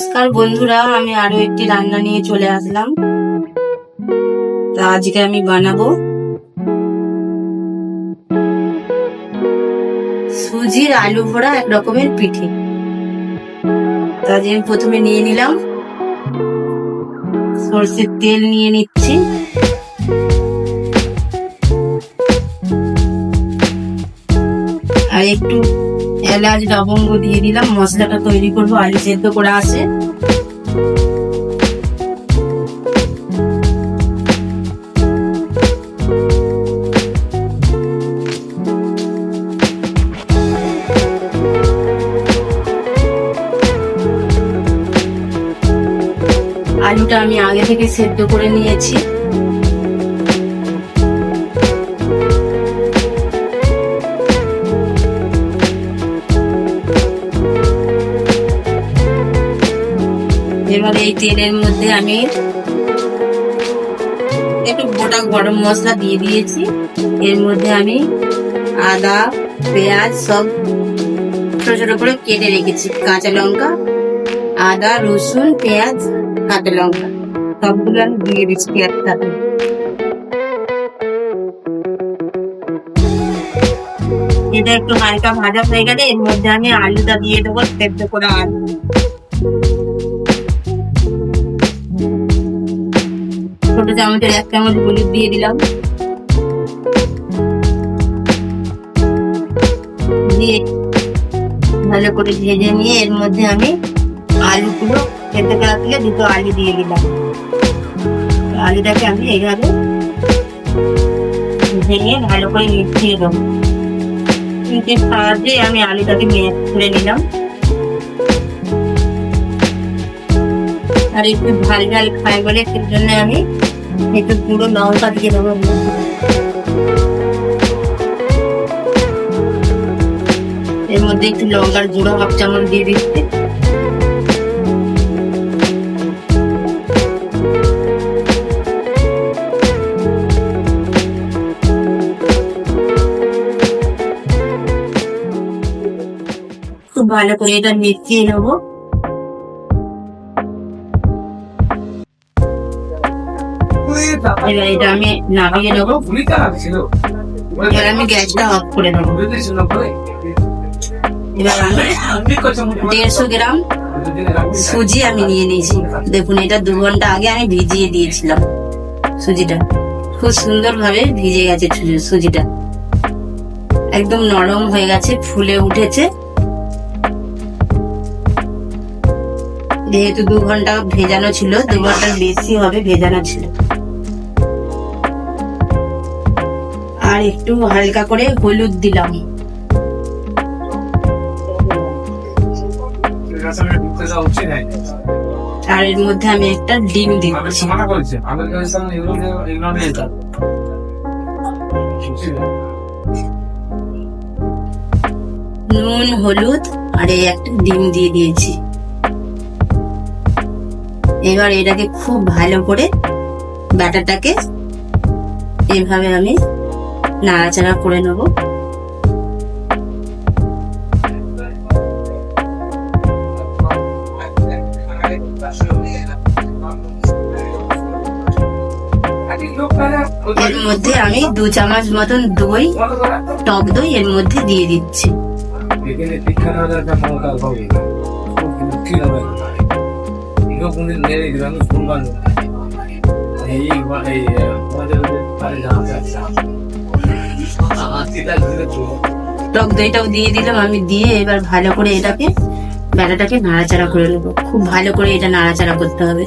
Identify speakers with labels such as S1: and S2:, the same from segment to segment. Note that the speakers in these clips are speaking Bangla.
S1: নমস্কার বন্ধুরা আমি আরও একটি রান্না নিয়ে চলে আসলাম। তা আজকে আমি বানাবো সুজির আলু ভরা এক রকমের পিঠে। তা আমি প্রথমে নিয়ে নিলাম। সর্ষের তেল নিয়ে নিচ্ছি। আর একটু এলাচ লবঙ্গ দিয়ে দিলাম, মশলাটা তৈরি করব, আলু সেদ্ধ করে আসে আলুটা আমি আগে থেকে সেদ্ধ করে নিয়েছি। এবার এই তেলের মধ্যে আমি একটু গোটা গরম মশলা দিয়ে দিয়েছি। এর মধ্যে আমি আদা, পেঁয়াজ সব ছোট ছোট করে কেটে রেখেছি। কাঁচা লঙ্কা, আদা, রসুন, পেঁয়াজ, কাঁচা লঙ্কা। সবগুলো আমি দিয়ে দিচ্ছি একসাথে এটা একটু হালকা ভাজা হয়ে গেলে এর মধ্যে আমি আলুটা দিয়ে দেবো, সেদ্ধ করে আলু। চামচের এক চামচ হলুদ দিয়ে দিলাম। দিয়ে ভালো করে ভেজে নিয়ে এর মধ্যে আমি আলুগুলো খেতে রাখলে দুটো আলু দিয়ে দিলাম। আলুটাকে আমি এইভাবে ভেঙে ভালো করে মিশিয়ে দেবো। মিশিয়ে সাহায্যে আমি আলুটাকে মেয়ে নিলাম। আর একটু ভালো ঝাল খাই বলে সেই জন্য আমি একটু পুরো লঙ্কা দিয়ে দেবো এর মধ্যে। একটু লঙ্কার গুঁড়ো হাফ চামচ দিয়ে দিচ্ছি খুব ভালো করে এটা মিশিয়ে নেব এবার এটা আমি নামিয়ে নেব। এবার আমি গ্যাসটা অফ করে দেবো এবার আমি দেড়শো গ্রাম সুজি আমি নিয়ে নিয়েছি। দেখুন, এটা দু ঘণ্টা আগে আমি ভিজিয়ে দিয়েছিলাম সুজিটা। খুব সুন্দর ভাবে ভিজে গেছে সুজিটা। একদম নরম হয়ে গেছে, ফুলে উঠেছে। যেহেতু দু ঘণ্টা ভেজানো ছিল, দু ঘণ্টার বেশি হবে ভেজানো ছিল। আর একটু হালকা করে হলুদ দিলাম। আর এর মধ্যে আমি একটা ডিম দিচ্ছি। নুন, হলুদ আর এই একটা ডিম দিয়ে দিয়েছি। এবার এটাকে খুব ভালো করে ব্যাটারটাকে এভাবে আমি নাড়াচাড়া করে নেব। এর মধ্যে আমি দু চামচ মতন দই, টক দই এর মধ্যে দিয়ে দিচ্ছি। টক দইটাও দিয়ে দিলাম আমি দিয়ে এবার ভালো করে এটাকে বেলাটাকে নাড়াচাড়া করে নেব। খুব ভালো করে এটা নাড়াচাড়া করতে হবে।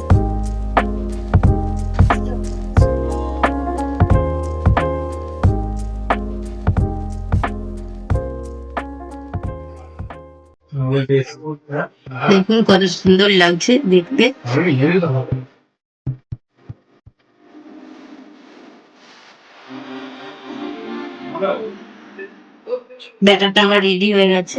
S1: দেখুন কত সুন্দর লাগছে দেখতে। ব্যাটারটা আমার রেডি হয়ে গেছে।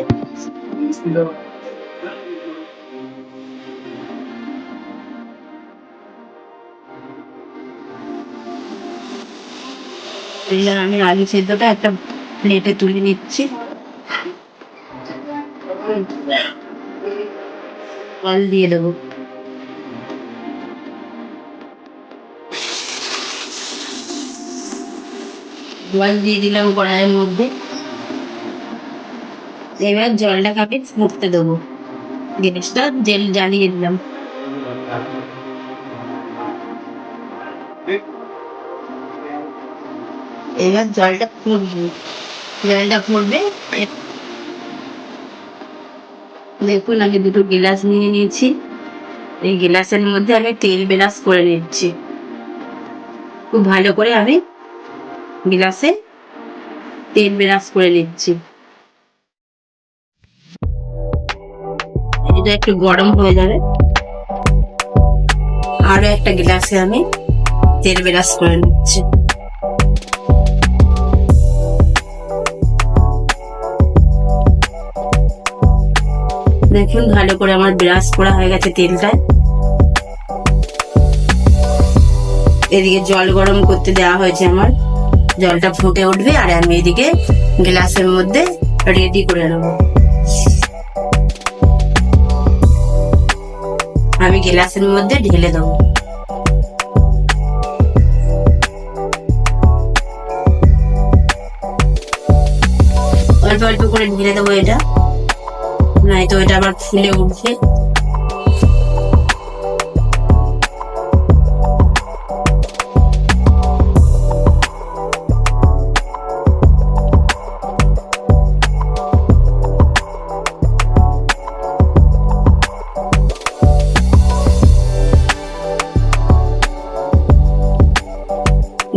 S1: আমি আলু সেদ্ধটা একটা প্লেটে তুলে নিচ্ছি। জল দিয়ে দেবো। জল দিয়ে দিলাম কড়াইয়ের মধ্যে। এবার জলটাকে আমি ফুটতে দেবো। গ্যাসটা জেল জ্বালিয়ে দিলাম। এবার জলটা ফুটবে। জলটা ফুটবে। দেখুন, আমি দুটো গিলাস নিয়ে নিয়েছি। এই গিলাসের মধ্যে আমি তেল ব্রাশ করে নিচ্ছি। খুব ভালো করে আমি গিলাসে তেল ব্রাশ করে নিচ্ছি। এটা একটু গরম হয়ে যাবে। আরও একটা গ্লাসে আমি তেল ব্রাশ করে নিচ্ছি। দেখুন, ভালো করে আমার ব্রাশ করা হয়ে গেছে তেলটায়। এদিকে জল গরম করতে দেওয়া হয়েছে আমার। জলটা ফুটে উঠবে আর আমি এদিকে গ্লাসের মধ্যে রেডি করে নেব। আমি গ্লাসের মধ্যে ঢেলে দেবো। অল্প অল্প করে ঢেলে দেবো এটা। নয়তো এটা আবার ফুলে উঠবে।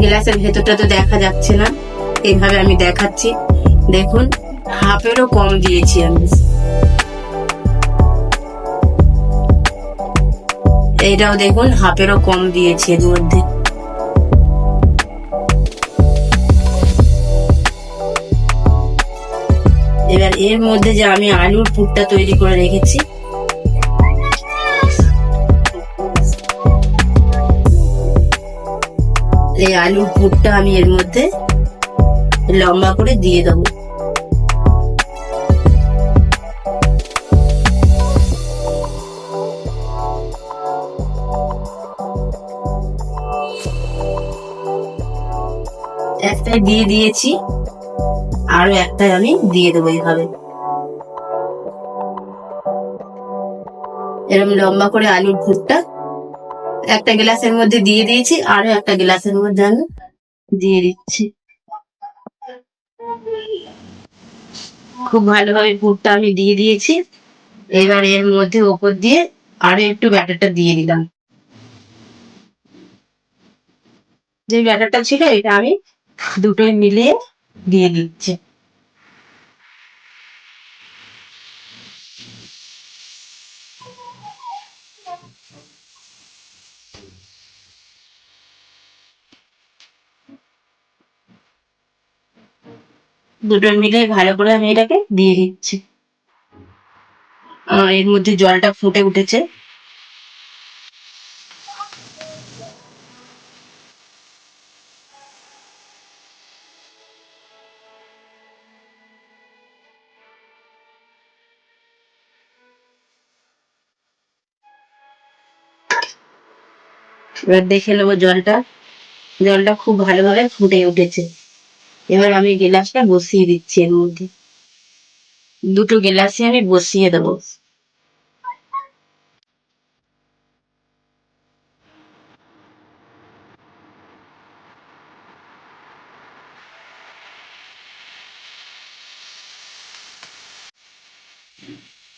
S1: গ্লাসের ভেতরটা তো দেখা যাচ্ছে না। এইভাবে আমি দেখাচ্ছি। দেখুন, হাফেরও কম দিয়েছি আমি। এইটাও দেখুন, হাফেরও কম দিয়েছি এর মধ্যে। এবার এর মধ্যে যে আমি আলুর পুরটা তৈরি করে রেখেছি এই আলুর পুরটা আমি এর মধ্যে লম্বা করে দিয়ে দেবো। একটাই দিয়ে দিয়েছি, আরও একটাই আমি দিয়ে দেবো এইভাবে। এরকম লম্বা করে আলুর পুরটা একটা গ্লাসের মধ্যে দিয়ে দিয়েছি, আরও একটা গ্লাসের মধ্যে আমি দিয়ে দিচ্ছি। খুব ভালোভাবে পুরটা আমি দিয়ে দিয়েছি। এবার এর মধ্যে ওপর দিয়ে আরও একটু ব্যাটারটা দিয়ে দিলাম। যে ব্যাটারটা ছিল এটা আমি দুটোই মিলিয়ে দিয়ে দিচ্ছি। দুটো মিলে ভালো করে আমি এটাকে দিয়ে দিচ্ছি। এর মধ্যে জলটা ফুটে উঠেছে। এবার দেখে নেব জলটা। জলটা খুব ভালোভাবে ফুটে উঠেছে। এবার আমি গ্লাসটা বসিয়ে দিচ্ছি এর মধ্যে। দুটো গ্লাসে আমি বসিয়ে দেবো।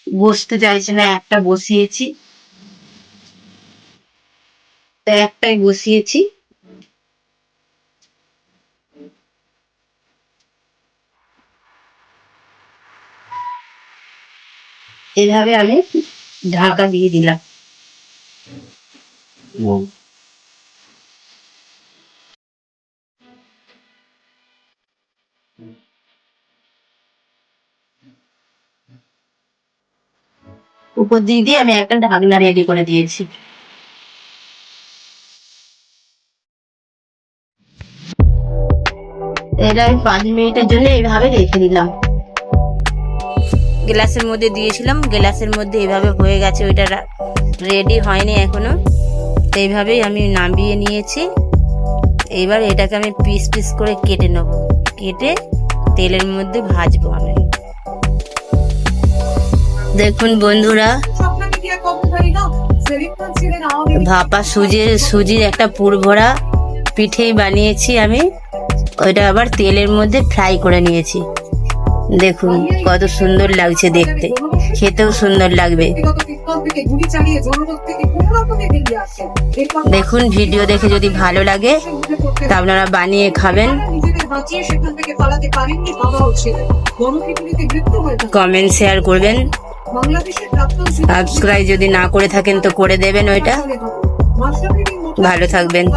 S1: বসতে চাইছে না, একটা বসিয়েছি। একটাই বসিয়েছি। এভাবে আমি ঢাকা দিয়ে দিলাম। উপর দিয়ে দিয়ে আমি একটা ঢাকনা রেডি করে দিয়েছি। এটা আমি পাঁচ মিনিটের জন্য এইভাবে রেখে দিলাম। গ্লাসের মধ্যে দিয়েছিলাম, গ্লাসের মধ্যে এভাবে হয়ে গেছে, ওইটা রেডি হয়নি এখনও। তো এইভাবেই আমি নামিয়ে নিয়েছি। এবার এটাকে আমি পিস পিস করে কেটে নেব। কেটে তেলের মধ্যে ভাজবো আমি। দেখুন বন্ধুরা, ভাপা সুজি সুজির একটা পুর ভরা পিঠে বানিয়েছি আমি। ওইটা আবার তেলের মধ্যে ফ্রাই করে নিয়েছি। দেখুন, কত সুন্দর লাগছে দেখতে। খেতেও সুন্দর লাগবে। দেখুন, ভিডিও দেখে যদি ভালো লাগে, তা আপনারা বানিয়ে খাবেন। কমেন্ট শেয়ার করবেন। সাবস্ক্রাইব যদি না করে থাকেন, তো করে দেবেন ওইটা। ভালো থাকবেন।